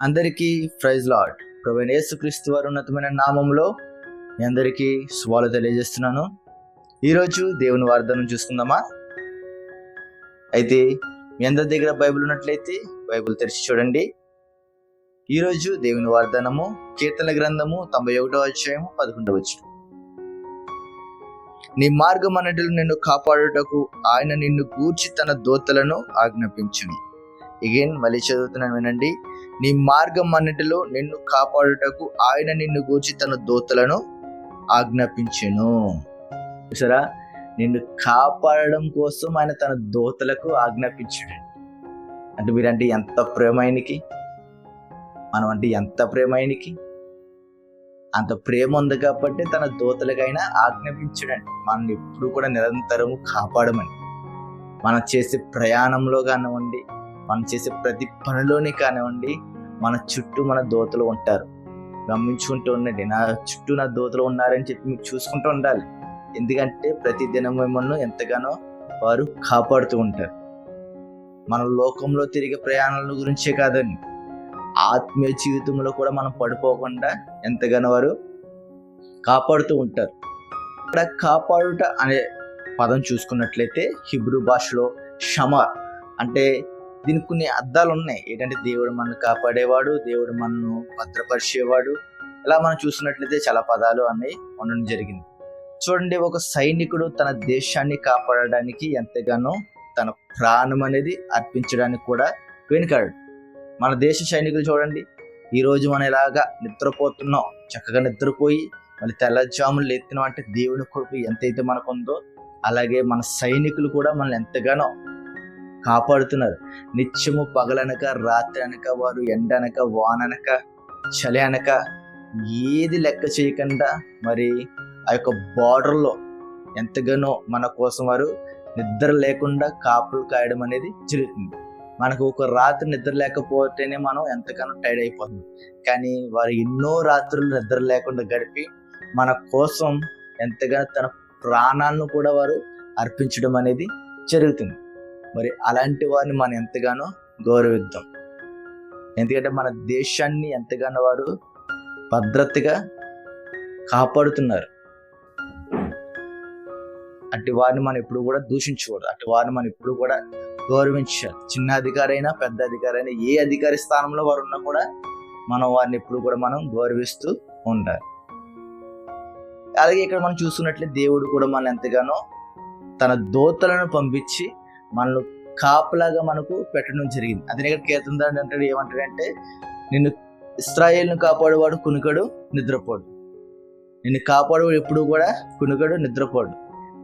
అందరికీ praise lot Praveen యేసుక్రీస్తు వారి ఉన్నతమైన నామంలో మీ అందరికీ శుభాలు తెలియజేస్తున్నాను. ఈరోజు దేవుని వార్తను చూసుకుందామా? అయితే మీ అందరి దగ్గర బైబిల్ ఉన్నట్లయితే బైబిల్ తెరిచి చూడండి. ఈరోజు దేవుని వార్ధనము కీర్తన గ్రంథము తొంభై ఒకటో అధ్యాయము పదకొండవ వచ్చిన నీ మార్గం అన్నట్లు నిన్ను కాపాడుటకు ఆయన నిన్ను గూర్చి తన దోతలను ఆజ్ఞాపించును. ఇగేన్ మళ్ళీ చదువుతున్నాను వినండి. నీ మార్గం అన్నిటిలో నిన్ను కాపాడుటకు ఆయన నిన్ను గూర్చి తన దోతలను ఆజ్ఞాపించెను. సరా నిన్ను కాపాడడం కోసం ఆయన తన దోతలకు ఆజ్ఞాపించాడు. అంటే మీరంటే ఎంత ప్రేమైనకి? మనం అంటే ఎంత ప్రేమైనకి? అంత ప్రేమ ఉంది కాబట్టి తన దోతలకైనా ఆజ్ఞాపించడండి మనల్ని ఎప్పుడు కూడా నిరంతరము కాపాడమని. మనం చేసే ప్రయాణంలో కానివ్వండి మనం చేసే ప్రతి పనిలోనే కానివ్వండి మన చుట్టూ మన దోతలు ఉంటారు. గమనించుకుంటూ ఉండండి. నా చుట్టూ నా దోతలు ఉన్నారని చెప్పి మీరు చూసుకుంటూ ఉండాలి. ఎందుకంటే ప్రతి దినం మిమ్మల్ని ఎంతగానో వారు కాపాడుతూ ఉంటారు. మన లోకంలో తిరిగే ప్రయాణాల గురించే కాదండి. ఆత్మీయ జీవితంలో కూడా మనం పడిపోకుండా ఎంతగానో వారు కాపాడుతూ ఉంటారు. ఇక్కడ కాపాడుట అనే పదం చూసుకున్నట్లయితే హిబ్రూ భాషలో షమ అంటే దీనికి కొన్ని అర్థాలు ఉన్నాయి. ఏంటంటే దేవుడు మనల్ని కాపాడేవాడు దేవుడు మనను భద్రపరిచేవాడు. ఇలా మనం చూసినట్లయితే చాలా పదాలు అన్నీ ఉండడం జరిగింది. చూడండి ఒక సైనికుడు తన దేశాన్ని కాపాడడానికి ఎంతగానో తన ప్రాణం అనేది అర్పించడానికి కూడా వెనుకాడు మన దేశ సైనికులు చూడండి ఈ రోజు మనం ఇలాగా నిద్రపోతున్నాం చక్కగా నిద్రపోయి మళ్ళీ తెల్లజాములు ఎత్తినాం అంటే దేవుని కొరకు ఎంతైతే మనకు ఉందో అలాగే మన సైనికులు కూడా మనల్ని ఎంతగానో కాపాడుతున్నారు. నిత్యము పగలనక రాత్రి అనక వారు ఎండనక వాననక చలి అనక ఏది లెక్క చేయకుండా మరి ఆ యొక్క బార్డర్లో ఎంతగానో మన కోసం వారు నిద్ర లేకుండా కాపులు కాయడం అనేది జరుగుతుంది. మనకు ఒక రాత్రి నిద్ర లేకపోతేనే మనం ఎంతగానో టైర్డ్ అయిపోతుంది కానీ వారు ఎన్నో రాత్రులు నిద్ర లేకుండా గడిపి మన కోసం ఎంతగానో తన ప్రాణాలను కూడా వారు అర్పించడం అనేది జరుగుతుంది. మరి అలాంటి వారిని మనం ఎంతగానో గౌరవిద్దాం. ఎందుకంటే మన దేశాన్ని ఎంతగానో వారు భద్రతగా కాపాడుతున్నారు. అట్టి వారిని మనం ఎప్పుడు కూడా దూషించకూడదు. అటు వారిని మనం ఎప్పుడు కూడా గౌరవించాలి చిన్న అధికారైనా పెద్ద అధికారైనా అయినా ఏ అధికారి స్థానంలో వారు ఉన్నా కూడా మనం వారిని ఎప్పుడు కూడా మనం గౌరవిస్తూ ఉండాలి. అలాగే ఇక్కడ మనం చూసుకున్నట్లే దేవుడు కూడా మనం ఎంతగానో తన దోతలను పంపించి మనల్ని కాపులాగా మనకు పెట్టడం జరిగింది. అదే ఇక్కడ దాని అంటాడు ఏమంటాడంటే నిన్ను ఇస్రాయేల్ను కాపాడేవాడు కునుకడు నిద్రపోడు. నిన్ను కాపాడేవాడు ఎప్పుడు కూడా కునుకడు నిద్రపోడు.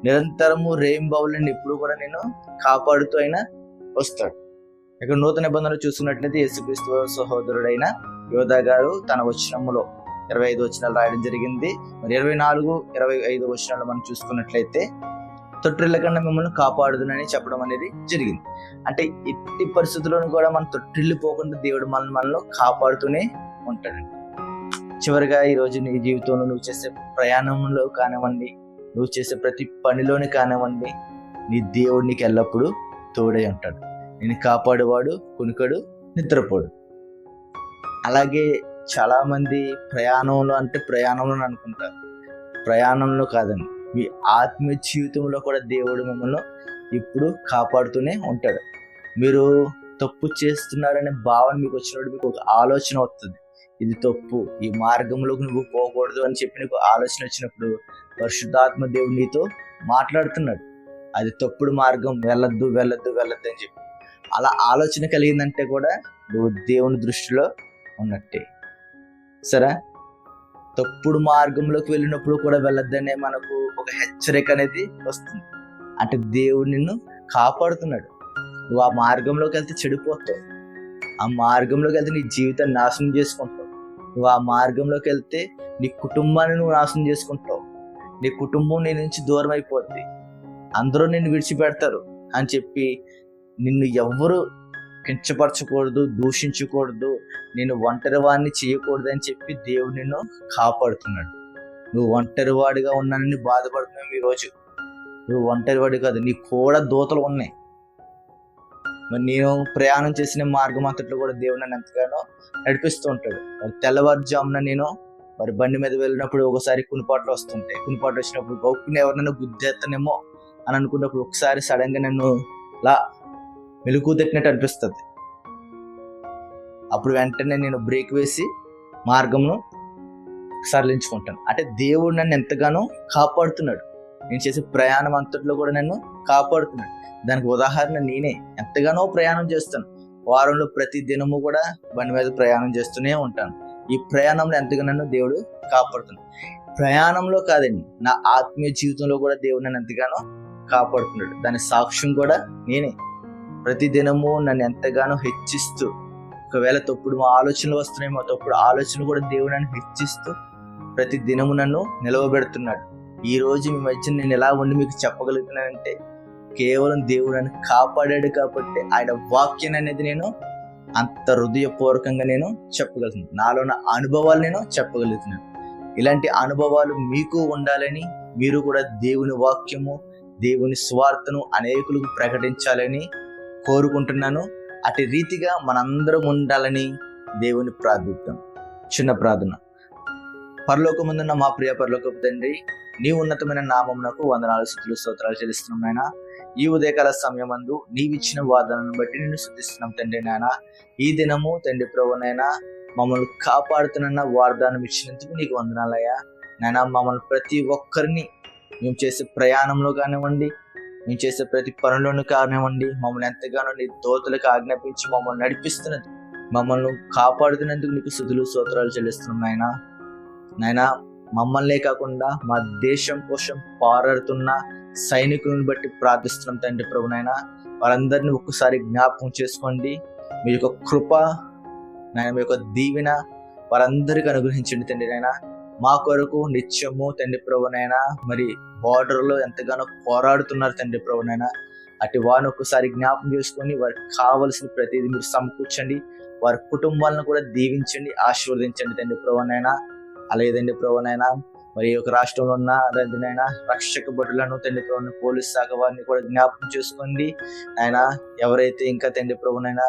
నిరంతరము రెయిన్బౌలను ఎప్పుడు కూడా నేను కాపాడుతూ అయినా వస్తాడు. ఇక్కడ నూతన నిబంధనలు చూసుకున్నట్లయితే యేసుక్రీస్తు సహోదరుడైన యోధా గారు తన వచనములో ఇరవై ఐదు వచనాలు రాయడం జరిగింది. మరి ఇరవై నాలుగు ఇరవై ఐదు వచనాలు మనం చూసుకున్నట్లయితే తొట్టిల్ల కన్నా మిమ్మల్ని కాపాడుదునని చెప్పడం అనేది జరిగింది. అంటే ఎట్టి పరిస్థితుల్లోనూ కూడా మనం తొట్టిల్లిపోకుండా దేవుడు మనల్ని మనలో కాపాడుతూనే ఉంటాడండి చివరిగా ఈరోజు నీ జీవితంలో నువ్వు చేసే ప్రయాణంలో కానివ్వండి నువ్వు చేసే ప్రతి పనిలోనే కానివ్వండి నీ దేవుడు నీకు ఎల్లప్పుడూ తోడై ఉంటాడు. నేను కాపాడేవాడు కునుకడు నిద్రపోడు. అలాగే చాలామంది ప్రయాణంలో అంటే ప్రయాణంలో అనుకుంటారు ప్రయాణంలో కాదండి. మీ ఆత్మీయ జీవితంలో కూడా దేవుడు మిమ్మల్ని ఇప్పుడు కాపాడుతూనే ఉంటాడు. మీరు తప్పు చేస్తున్నారనే భావన మీకు వచ్చినప్పుడు మీకు ఒక ఆలోచన వస్తుంది. ఇది తప్పు ఈ మార్గంలోకి నువ్వు పోకూడదు అని చెప్పి నీకు ఆలోచన వచ్చినప్పుడు పరిశుద్ధాత్మ దేవుడు నీతో మాట్లాడుతున్నాడు. అది తప్పుడు మార్గం వెళ్ళొద్దు వెళ్ళొద్దు వెళ్ళొద్దు అని చెప్పి. అలా ఆలోచన కలిగిందంటే కూడా నువ్వు దేవుని దృష్టిలో ఉన్నట్టే. సరే? తప్పుడు మార్గంలోకి వెళ్ళినప్పుడు కూడా వెళ్ళొద్దనే మనకు ఒక హెచ్చరిక అనేది వస్తుంది. అంటే దేవుడు నిన్ను కాపాడుతున్నాడు. నువ్వు ఆ మార్గంలోకి వెళ్తే చెడిపోతావు. ఆ మార్గంలోకి వెళ్తే నీ జీవితాన్ని నాశనం చేసుకుంటావు. నువ్వు ఆ మార్గంలోకి వెళ్తే నీ కుటుంబాన్ని నువ్వు నాశనం చేసుకుంటావు. నీ కుటుంబం నీ నుంచి దూరం అయిపోద్ది. అందరూ నిన్ను విడిచిపెడతారు అని చెప్పి నిన్ను ఎవ్వరు కించపరచకూడదు దూషించకూడదు నేను ఒంటరి వాడిని చేయకూడదు అని చెప్పి దేవుడు నిన్ను కాపాడుతున్నాడు. నువ్వు ఒంటరి వాడిగా ఉన్నానని బాధపడుతున్నావు ఈరోజు. నువ్వు ఒంటరి వాడి కాదు నీ కూడా దూతలు ఉన్నాయి. మరి నేను ప్రయాణం చేసిన మార్గం అంతట్లో కూడా దేవుడు నన్ను ఎంతగానో నడిపిస్తూ ఉంటాడు. మరి తెల్లవారుజామున నేను మరి బండి మీద వెళ్ళినప్పుడు ఒకసారి కునిపాట్లు వస్తుంటాయి. కునిపాట్లు వచ్చినప్పుడు గౌక్కుని ఎవరినైనా గుద్దేస్తానేమో అని అనుకున్నప్పుడు ఒకసారి సడన్గా నన్ను లా మెలుగు తట్టినట్టు అనిపిస్తుంది. అప్పుడు వెంటనే నేను బ్రేక్ వేసి మార్గంను సరళించుకుంటాను అంటే దేవుడు నన్ను ఎంతగానో కాపాడుతున్నాడు. నేను చేసే ప్రయాణం అంతట్లో కూడా నన్ను కాపాడుతున్నాడు. దానికి ఉదాహరణ నేనే. ఎంతగానో ప్రయాణం చేస్తాను. వారంలో ప్రతి దినము కూడా బండి మీద ప్రయాణం చేస్తూనే ఉంటాను. ఈ ప్రయాణంలో ఎంతగా నన్ను దేవుడు కాపాడుతున్నాడు. ప్రయాణంలో కాదండి నా ఆత్మీయ జీవితంలో కూడా దేవుడు నన్ను ఎంతగానో కాపాడుతున్నాడు. దాని సాక్ష్యం కూడా నేనే. ప్రతి దినము నన్ను ఎంతగానో హెచ్చిస్తూ ఒకవేళ తప్పుడు మా ఆలోచనలు వస్తున్నాయేమో తప్పుడు ఆలోచనలు కూడా దేవుడు నన్ను హెచ్చిస్తూ ప్రతి దినము నన్ను నిలవబెడుతున్నాడు. ఈ రోజు మీ మధ్య నేను ఎలా ఉండి మీకు చెప్పగలుగుతున్నానంటే కేవలం దేవుడు నన్ను కాపాడాడు కాబట్టి ఆయన వాక్యం అనేది నేను అంత హృదయపూర్వకంగా నేను చెప్పగలుగుతున్నాను. నాలో ఉన్న అనుభవాలు నేను చెప్పగలుగుతున్నాను. ఇలాంటి అనుభవాలు మీకు ఉండాలని మీరు కూడా దేవుని వాక్యము దేవుని స్వార్థను అనేకులకు ప్రకటించాలని కోరుకుంటున్నాను. అటు రీతిగా మనందరం ఉండాలని దేవుని ప్రార్థిద్దాం. చిన్న ప్రార్థన. పరలోకముందున్న మా ప్రియ పరలోకపు తండ్రి నీ ఉన్నతమైన నామమునకు వందనాలు స్థుతులు స్తోత్రాలు చెల్లిస్తున్నాం నాయన. ఈ ఉదయకాల సమయమందు నీవిచ్చిన వాదనను బట్టి నేను శుద్ధిస్తున్నాం తండ్రి నాయన. ఈ దినము తండ్రి ప్రభునైనా మమ్మల్ని కాపాడుతున్న వాగ్దానం ఇచ్చినందుకు నీకు వందనాలయ్యా. నాయన మమ్మల్ని ప్రతి ఒక్కరిని మేము చేసే ప్రయాణంలో కానివ్వండి మేము చేసే ప్రతి పనులను కానివ్వండి మమ్మల్ని ఎంతగానో నీ దోతలకు ఆజ్ఞాపించి మమ్మల్ని నడిపిస్తున్నది. మమ్మల్ని కాపాడుతున్నందుకు నీకు సుధులు స్తోత్రాలు చెల్లిస్తున్నాం నాయన. నాయన మమ్మల్నే కాకుండా మా దేశం కోసం పోరాడుతున్న సైనికులను బట్టి ప్రార్థిస్తున్నాం తండ్రి ప్రభు నాయన. వారందరినీ ఒక్కసారి జ్ఞాపకం చేసుకోండి. మీ యొక్క కృప నాయన మీ యొక్క దీవెన వారందరికీ అనుగ్రహించండి తండ్రి నాయన. మా కొరకు నిత్యము తండ్రి ప్రభునైనా మరి బార్డర్లో లో ఎంతగానో పోరాడుతున్నారు తండ్రి ప్రభునైనా అటు వారిని ఒక్కసారి జ్ఞాపకం చేసుకొని వారికి కావలసిన ప్రతిదీ మీరు సమకూర్చండి. వారి కుటుంబాలను కూడా దీవించండి ఆశీర్వదించండి తండ్రి ప్రభునైనా అలాగే తండ్రి ప్రభునైనా మరి ఈ యొక్క రాష్ట్రంలో ఉన్న తండ్రినైనా రక్షక భటులను తండ్రి ప్రభుని పోలీస్ శాఖ వారిని కూడా జ్ఞాపకం చేసుకోండి. ఆయన ఎవరైతే ఇంకా తండ్రి ప్రభునైనా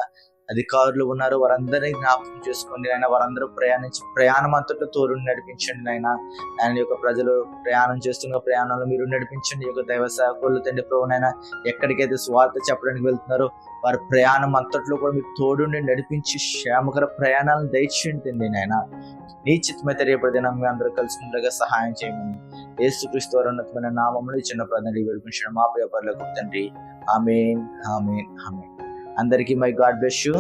అధికారులు ఉన్నారు. వారందరినీ జ్ఞాపకం చేసుకోండి నాయన. వారందరూ ప్రయాణించి ప్రయాణం అంతట్లో తోడు నడిపించండి నాయన. ఆయన యొక్క ప్రజలు ప్రయాణం చేస్తున్న ప్రయాణంలో మీరు నడిపించండి. యొక్క దైవ సేవకులు తండ్రి ప్రభునైనా ఎక్కడికైతే స్వార్థ చెప్పడానికి వెళ్తున్నారో వారి ప్రయాణం అంతట్లో కూడా మీరు తోడుండి నడిపించి క్షేమకర ప్రయాణాలను దయచేయండి నాయన. నీ చిత్తమైతే రేపటి దినం మీ అందరూ కలిసి సహాయం చేయమని ఏసుక్రీస్తు వారి ఉన్నతమైన నామంలో ఈ చిన్న ప్రార్థన వేడుకుంటున్నాం మా పేపర్లకు తండ్రి. Amen amen amen. అందరికీ మై గాడ్ బ్లెస్ యూ.